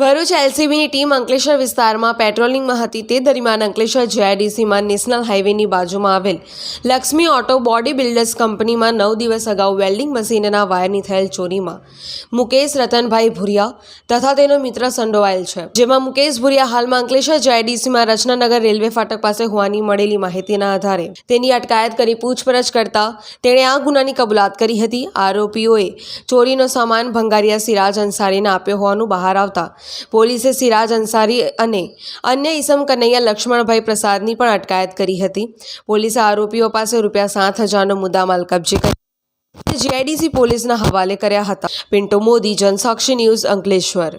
Bharuch એલસીબીની team Ankleshwar વિસ્તારમાં પેટ્રોલિંગમાં હતી. તે દરમિયાન અંકલેશ્વર જેઆઈડીસીમાં નેશનલ હાઇવેની બાજુમાં આવેલ લક્ષ્મી ઓટો બોડી બિલ્ડર્સ કંપનીમાં નવ દિવસ અગાઉ વેલ્ડિંગ મશીનના વાયરની થયેલ ચોરીમાં મુકેશ રતનભાઈ ભુરિયા તથા તેનો મિત્ર સંડોવાયેલ છે. જેમાં મુકેશ ભુરિયા હાલમાં અંકલેશ્વર જેઆઈડીસીમાં રચનાનગર રેલવે ફાટક પાસે હોવાની મળેલી માહિતીના આધારે તેની અટકાયત કરી પૂછપરછ કરતા તેણે આ ગુનાની કબૂલાત કરી હતી. આરોપીઓએ ચોરીનો સામાન ભંગારિયા સિરાજ અંસારીને આપ્યો હોવાનું બહાર આવતા પોલીસે સિરાજ અંસારી અને અન્ય ઈસમ કનૈયા લક્ષ્મણભાઈ પ્રસાદની પણ અટકાયત કરી હતી. પોલીસે આરોપીઓ પાસે રૂપિયા સાત હજારનો મુદ્દામાલ કબજે કરી જીઆઈડીસી પોલીસના હવાલે કર્યા હતા. પિન્ટો મોદી, જનસાક્ષી ન્યૂઝ અંકલેશ્વર.